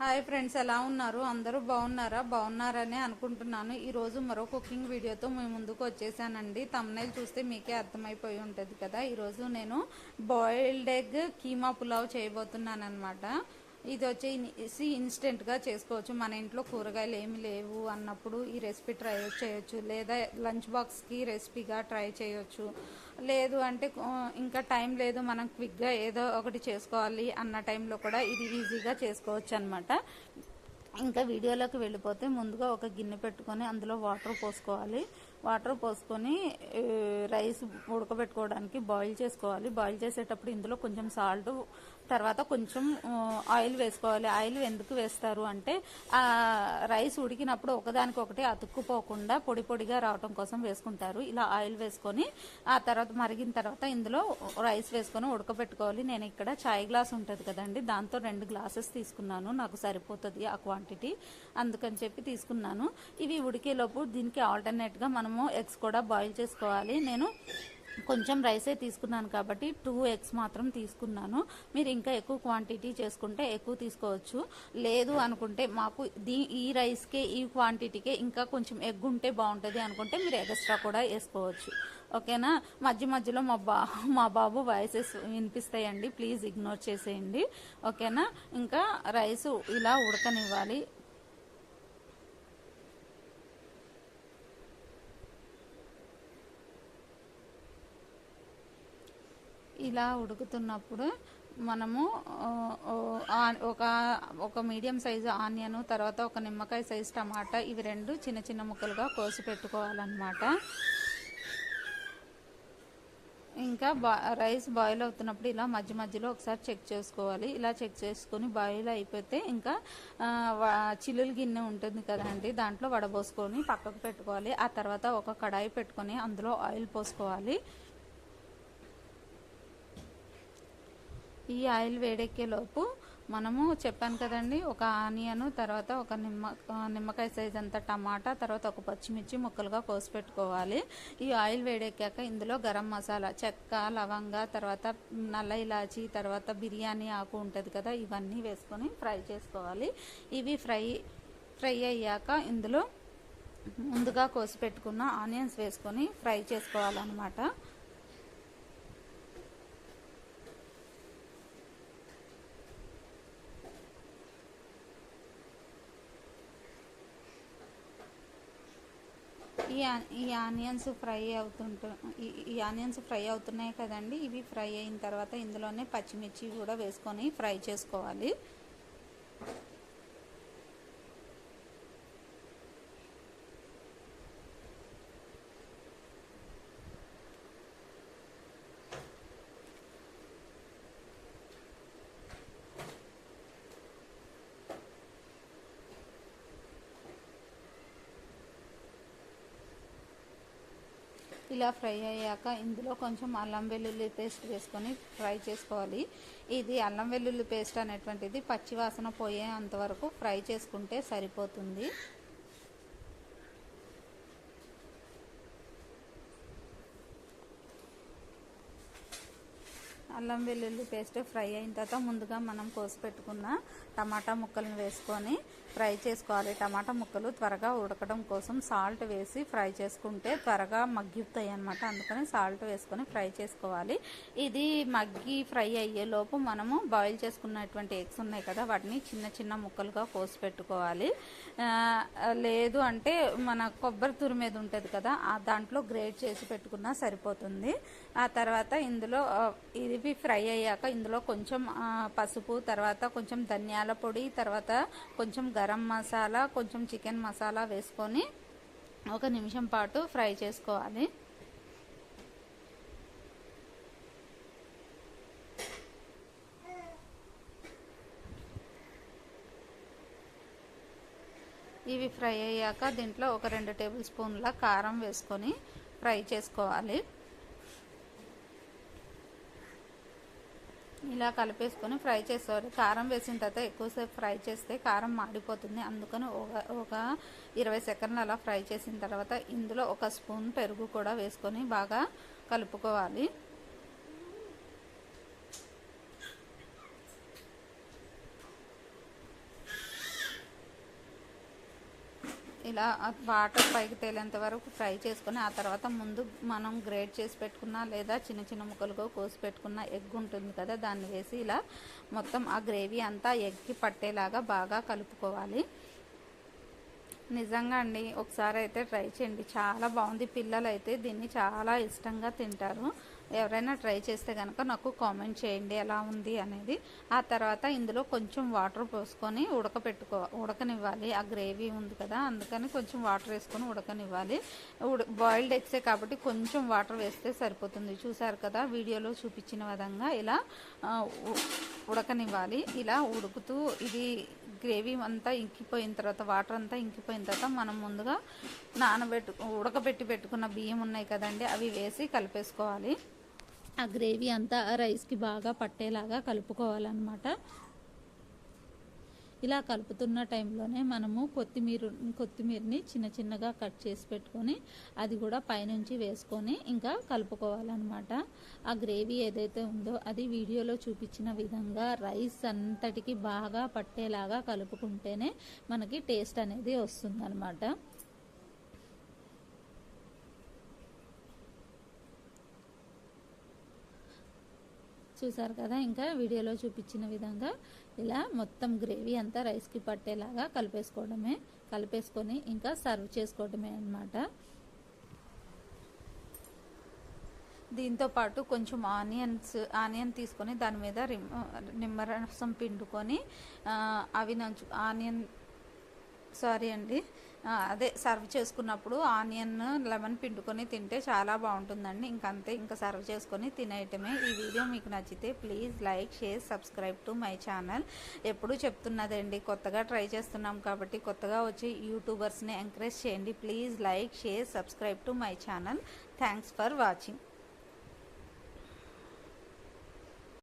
Hi friends ఎలా ఉన్నారు? అందరూ బాగున్నారా? బాగున్నారని అనుకుంటున్నాను. ఈరోజు మరో కుకింగ్ వీడియోతో మేము ముందుకు వచ్చేసానండి. తమ్నైల్ చూస్తే మీకే అర్థమైపోయి ఉంటుంది కదా. ఈరోజు నేను బాయిల్డ్ ఎగ్ కీమా పులావ్ చేయబోతున్నాను అనమాట ఇది వచ్చేసి ఇన్స్టెంట్గా చేసుకోవచ్చు. మన ఇంట్లో కూరగాయలు ఏమి లేవు అన్నప్పుడు ఈ రెసిపీ ట్రై చేయొచ్చు. లేదా లంచ్ బాక్స్కి రెసిపీగా ట్రై చేయొచ్చు. లేదు అంటే ఇంకా టైం లేదు మనం క్విక్గా ఏదో ఒకటి చేసుకోవాలి అన్న టైంలో కూడా ఇది ఈజీగా చేసుకోవచ్చు అనమాట ఇంకా వీడియోలోకి వెళ్ళిపోతే ముందుగా ఒక గిన్నె పెట్టుకొని అందులో వాటర్ పోసుకోవాలి. వాటర్ పోసుకొని రైస్ ఉడకబెట్టుకోవడానికి బాయిల్ చేసుకోవాలి. బాయిల్ చేసేటప్పుడు ఇందులో కొంచెం సాల్ట్ తర్వాత కొంచెం ఆయిల్ వేసుకోవాలి. ఆయిల్ ఎందుకు వేస్తారు అంటే ఆ రైస్ ఉడికినప్పుడు ఒకదానికొకటి అతుక్కుపోకుండా పొడి పొడిగా రావటం కోసం వేసుకుంటారు. ఇలా ఆయిల్ వేసుకొని ఆ తర్వాత మరిగిన తర్వాత ఇందులో రైస్ వేసుకొని ఉడకబెట్టుకోవాలి. నేను ఇక్కడ చాయ్ గ్లాస్ ఉంటుంది కదండి దాంతో రెండు గ్లాసెస్ తీసుకున్నాను. నాకు సరిపోతుంది ఆ క్వాంటిటీ. అందుకని చెప్పి తీసుకున్నాను. ఇవి ఉడికేలోపు దీనికి ఆల్టర్నేట్గా మనం మనము ఎగ్స్ కూడా బాయిల్ చేసుకోవాలి. నేను కొంచెం రైసే తీసుకున్నాను కాబట్టి టూ ఎగ్స్ మాత్రం తీసుకున్నాను. మీరు ఇంకా ఎక్కువ క్వాంటిటీ చేసుకుంటే ఎక్కువ తీసుకోవచ్చు. లేదు అనుకుంటే మాకు దీ ఈ రైస్కే ఈ క్వాంటిటీకే ఇంకా కొంచెం ఎగ్ ఉంటే బాగుంటుంది అనుకుంటే మీరు ఎక్స్ట్రా కూడా వేసుకోవచ్చు. ఓకేనా? మధ్య మధ్యలో మా బా మా బాబు వాయిసెస్ వినిపిస్తాయండి. ప్లీజ్ ఇగ్నోర్ చేసేయండి. ఓకేనా? ఇంకా రైస్ ఇలా ఉడకనివ్వాలి. ఇలా ఉడుకుతున్నప్పుడు మనము ఒక ఒక మీడియం సైజు ఆనియన్ తర్వాత ఒక నిమ్మకాయ సైజు టమాటా ఇవి రెండు చిన్న చిన్న ముక్కలుగా కోసి పెట్టుకోవాలన్నమాట. ఇంకా బా రైస్ బాయిల్ అవుతున్నప్పుడు ఇలా మధ్య మధ్యలో ఒకసారి చెక్ చేసుకోవాలి. ఇలా చెక్ చేసుకొని బాయిల్ అయిపోతే ఇంకా చిల్లుల గిన్నె ఉంటుంది కదండి దాంట్లో వడబోసుకొని పక్కకు పెట్టుకోవాలి. ఆ తర్వాత ఒక కడాయి పెట్టుకొని అందులో ఆయిల్ పోసుకోవాలి. ఈ ఆయిల్ వేడెక్కే లోపు మనము చెప్పాను కదండి ఒక ఆనియన్ తర్వాత ఒక నిమ్మ నిమ్మకాయ సైజ్ అంత టమాటా తర్వాత ఒక పచ్చిమిర్చి ముక్కలుగా కోసి పెట్టుకోవాలి. ఈ ఆయిల్ వేడెక్కాక ఇందులో గరం మసాలా చెక్క లవంగ తర్వాత నల్ల ఇలాచి తర్వాత బిర్యానీ ఆకు ఉంటుంది కదా ఇవన్నీ వేసుకొని ఫ్రై చేసుకోవాలి. ఇవి ఫ్రై ఫ్రై అయ్యాక ఇందులో ముందుగా కోసి పెట్టుకున్న ఆనియన్స్ వేసుకొని ఫ్రై చేసుకోవాలన్నమాట. ఈ ఈ ఆనియన్స్ ఫ్రై అవుతుంటు ఈ ఆనియన్స్ ఫ్రై అవుతున్నాయి కదండి. ఇవి ఫ్రై అయిన తర్వాత ఇందులోనే పచ్చిమిర్చి కూడా వేసుకొని ఫ్రై చేసుకోవాలి. ఇలా ఫ్రై అయ్యాక ఇందులో కొంచెం అల్లం వెల్లుల్లి పేస్ట్ వేసుకొని ఫ్రై చేసుకోవాలి. ఇది అల్లం వెల్లుల్లి పేస్ట్ అనేటువంటిది పచ్చివాసన వాసన అంతవరకు ఫ్రై చేసుకుంటే సరిపోతుంది. అల్లం వెల్లుల్లి పేస్ట్ ఫ్రై అయిన తర్వాత ముందుగా మనం కోసి పెట్టుకున్న టమాటా ముక్కలను వేసుకొని ఫ్రై చేసుకోవాలి. టమాటా ముక్కలు త్వరగా ఉడకడం కోసం సాల్ట్ వేసి ఫ్రై చేసుకుంటే త్వరగా మగ్గిపోతాయి అనమాట అందుకని సాల్ట్ వేసుకొని ఫ్రై చేసుకోవాలి. ఇది మగ్గి ఫ్రై అయ్యేలోపు మనము బాయిల్ చేసుకున్నటువంటి ఎగ్స్ ఉన్నాయి కదా వాటిని చిన్న చిన్న ముక్కలుగా కోసి పెట్టుకోవాలి. లేదు అంటే మన కొబ్బరి తురిమేది ఉంటుంది కదా ఆ దాంట్లో గ్రేట్ చేసి పెట్టుకున్నా సరిపోతుంది. ఆ తర్వాత ఇందులో ఇది ఇవి ఫ్రై అయ్యాక ఇందులో కొంచెం పసుపు తర్వాత కొంచెం ధనియాల పొడి తర్వాత కొంచెం గరం గరం మసాలా కొంచెం చికెన్ మసాలా వేసుకొని ఒక నిమిషం పాటు ఫ్రై చేసుకోవాలి. ఇవి ఫ్రై అయ్యాక దీంట్లో ఒక రెండు టేబుల్ స్పూన్ల కారం వేసుకొని ఫ్రై చేసుకోవాలి. ఇలా కలిపేసుకొని ఫ్రై చేసుకోవాలి కారం వేసిన తర్వాత ఎక్కువసేపు ఫ్రై చేస్తే కారం మాడిపోతుంది. అందుకని ఒక ఒక ఇరవై సెకండ్లు అలా ఫ్రై చేసిన తర్వాత ఇందులో ఒక స్పూన్ పెరుగు కూడా వేసుకొని బాగా కలుపుకోవాలి. ఇలా వాటర్ పైకి తేలేంత వరకు ఫ్రై చేసుకుని ఆ తర్వాత ముందు మనం గ్రేట్ చేసి పెట్టుకున్న లేదా చిన్న చిన్న ముక్కలుగా కోసి పెట్టుకున్న ఎగ్ ఉంటుంది కదా దాన్ని వేసి ఇలా మొత్తం ఆ గ్రేవీ అంతా ఎగ్కి పట్టేలాగా బాగా కలుపుకోవాలి. నిజంగా అండి ఒకసారి అయితే ట్రై చేయండి. చాలా బాగుంది. పిల్లలు అయితే దీన్ని చాలా ఇష్టంగా తింటారు. ఎవరైనా ట్రై చేస్తే కనుక నాకు కామెంట్ చేయండి ఎలా ఉంది అనేది. ఆ తర్వాత ఇందులో కొంచెం వాటర్ పోసుకొని ఉడకపెట్టుకో ఉడకనివ్వాలి. ఆ గ్రేవీ ఉంది కదా అందుకని కొంచెం వాటర్ వేసుకొని ఉడకనివ్వాలి. ఉడ బాయిల్డ్ ఎగ్సే కాబట్టి కొంచెం వాటర్ వేస్తే సరిపోతుంది. చూసారు కదా వీడియోలో చూపించిన విధంగా ఇలా ఉడకనివ్వాలి. ఇలా ఉడుకుతూ ఇది గ్రేవీ అంతా ఇంకిపోయిన తర్వాత వాటర్ అంతా ఇంకిపోయిన తర్వాత మనం ముందుగా నానబెట్టు ఉడకబెట్టి పెట్టుకున్న బియ్యం ఉన్నాయి కదండి అవి వేసి కలిపేసుకోవాలి. ఆ గ్రేవీ అంతా రైస్కి బాగా పట్టేలాగా కలుపుకోవాలన్నమాట. ఇలా కలుపుతున్న టైంలోనే మనము కొత్తిమీర కొత్తిమీరని చిన్న చిన్నగా కట్ చేసి పెట్టుకొని అది కూడా పైనుంచి వేసుకొని ఇంకా కలుపుకోవాలన్నమాట. ఆ గ్రేవీ ఏదైతే ఉందో అది వీడియోలో చూపించిన విధంగా రైస్ అంతటికి బాగా పట్టేలాగా కలుపుకుంటేనే మనకి టేస్ట్ అనేది వస్తుందన్నమాట. చూసారు కదా ఇంకా వీడియోలో చూపించిన విధంగా ఇలా మొత్తం గ్రేవీ అంతా రైస్కి పట్టేలాగా కలిపేసుకోవడమే కలిపేసుకొని ఇంకా సర్వ్ చేసుకోవడమే అన్నమాట. దీంతో పాటు కొంచెం ఆనియన్స్ ఆనియన్ తీసుకొని దాని మీద నిమ్మరసం పిండుకొని అవి నంచు ఆనియన్ సారీ అండి అదే సర్వ్ చేసుకున్నప్పుడు ఆనియన్ లెమన్ పిండుకొని తింటే చాలా బాగుంటుందండి. ఇంకంతే ఇంకా సర్వ్ చేసుకొని తినేయటమే. ఈ వీడియో మీకు నచ్చితే please like share subscribe to my channel. ఎప్పుడూ చెప్తున్నదండి కొత్తగా ట్రై చేస్తున్నాం కాబట్టి కొత్తగా వచ్చి యూట్యూబర్స్ని ఎంకరేజ్ చేయండి. Please like share subscribe to my channel. Thanks for watching.